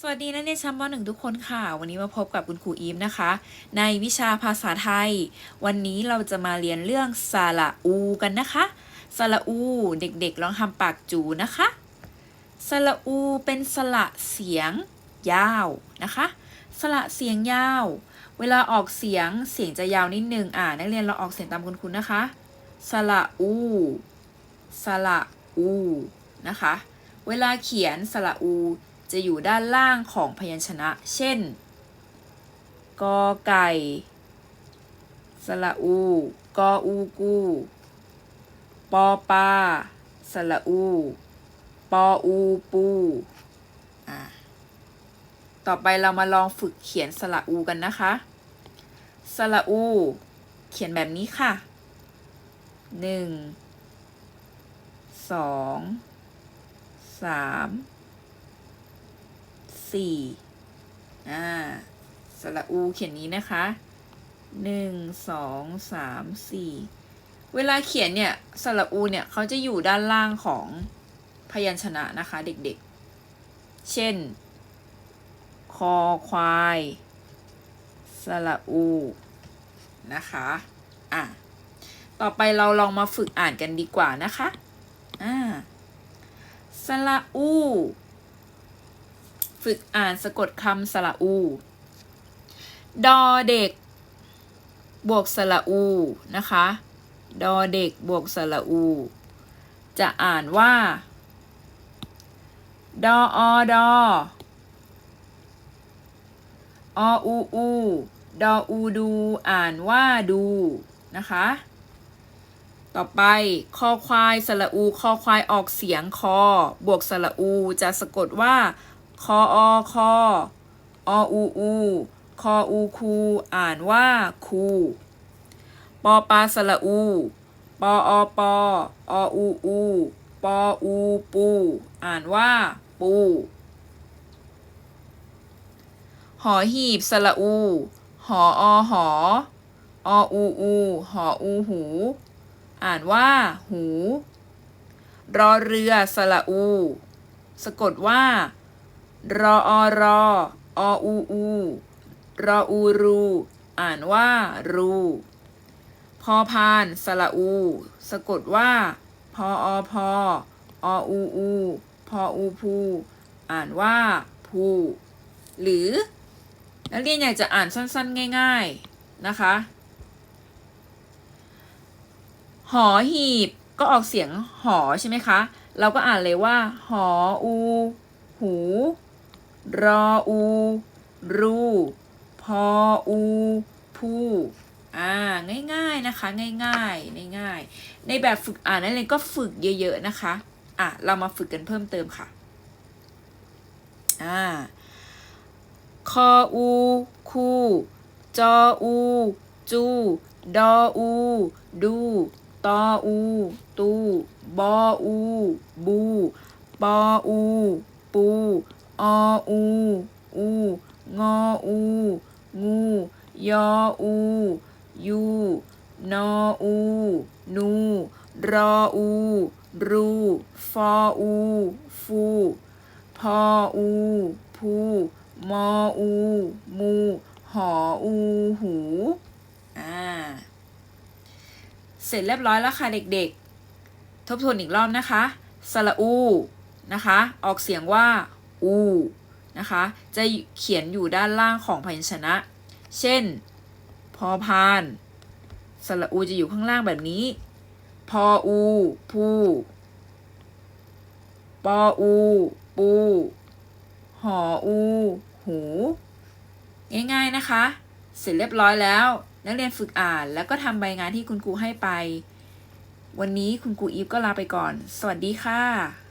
สวัสดีนักเรียนชั้นม .1 ทุกคนค่ะ วันนี้มาพบกับคุณครูอีฟนะคะ ในวิชาภาษาไทย วันนี้เราจะมาเรียนเรื่องสระอูกันนะคะสระอู เด็กๆลองทำปากจูนะคะสระอูเป็นสระเสียงยาวนะคะสระเสียงยาว เวลาออกเสียงเสียงจะยาวนิดนึงอ่านักเรียนเราออกเสียงตามคุณครูนะคะสระอูสระอูนะคะ เวลาเขียนสระอู จะอยู่ด้านล่างของพยัญชนะ เช่น กอไก่ สระอู กออูกู ปอปลาสระอู ปออูปูอะต่อไปเรามาลองฝึกเขียนสระอูกันนะคะ สระอู เขียนแบบนี้ค่ะหนึ่งสองสาม สี่อ่าสระอูเขียนนี้นะคะหนึ่งสองสามสี่เวลาเขียนเนี่ยสระอูเนี่ยเขาจะอยู่ด้านล่างของพยัญชนะนะคะเด็กๆ เช่น คอควายสระอูนะคะอะต่อไปเราลองมาฝึกอ่านกันดีกว่านะคะอ่าสระอู ฝึกอ่านสะกดคำสระอู ดอเด็ก บวกสระอูนะคะ ดอเด็กบวกสระอู จะอ่านว่า ดออดอออูอูดออูดู อ่านว่าดูนะคะ ต่อไปคอควายสระอูคอควายออกเสียงคอบวกสระอู จะสะกดว่า คออคอออูอูคออูคู อ่านว่าคู ปอปลาสระอู ปออปอออูอูปออูปู อ่านว่าปู หอหีบสระอู หออหอออูอูหออูหู อ่านว่าหู รอเรือสระอู สะกดว่า รออรออูอูรออูรู อ่านว่ารู พอพานสระอู สะกดว่า พออพอออูอูพออูพู อ่านว่าพูหรือ นักเรียนอยากจะอ่านสั้นๆ ง่าย ๆ นะคะ หอหีบก็ออกเสียงหอใช่ไหมคะ เราก็อ่านเลยว่า หออู หู รออู รูพออูผู้อ่าง่าย ๆ นะคะ ง่ายๆง่ายๆในแบบฝึกอ่านนั่นเองก็ฝึกเยอะ ๆ นะคะ อะ เรามาฝึกกันเพิ่มเติมค่ะ อ่า คออูคูจออู จู ดออู ดูตออู ตู บออู บู ปออู ปู ออู อู งออู งู ยออู ยู นออู นู รออู รู ฟออู ฟู พออู พู มออู มู หออู หู อ่า เสร็จเรียบร้อยแล้วค่ะเด็กๆ ทบทวนอีกรอบนะคะ สระอู นะคะ ออกเสียงว่า อูนะคะ จะเขียนอยู่ด้านล่างของพยัญชนะ เช่น พอพาน สระอูจะอยู่ข้างล่างแบบนี้ พออูพูปออู ปูหออู หู ง่ายๆนะคะ เสร็จเรียบร้อยแล้ว นักเรียนฝึกอ่านแล้วก็ทำใบงานที่คุณครูให้ไป วันนี้คุณครูอีฟก็ลาไปก่อน สวัสดีค่ะ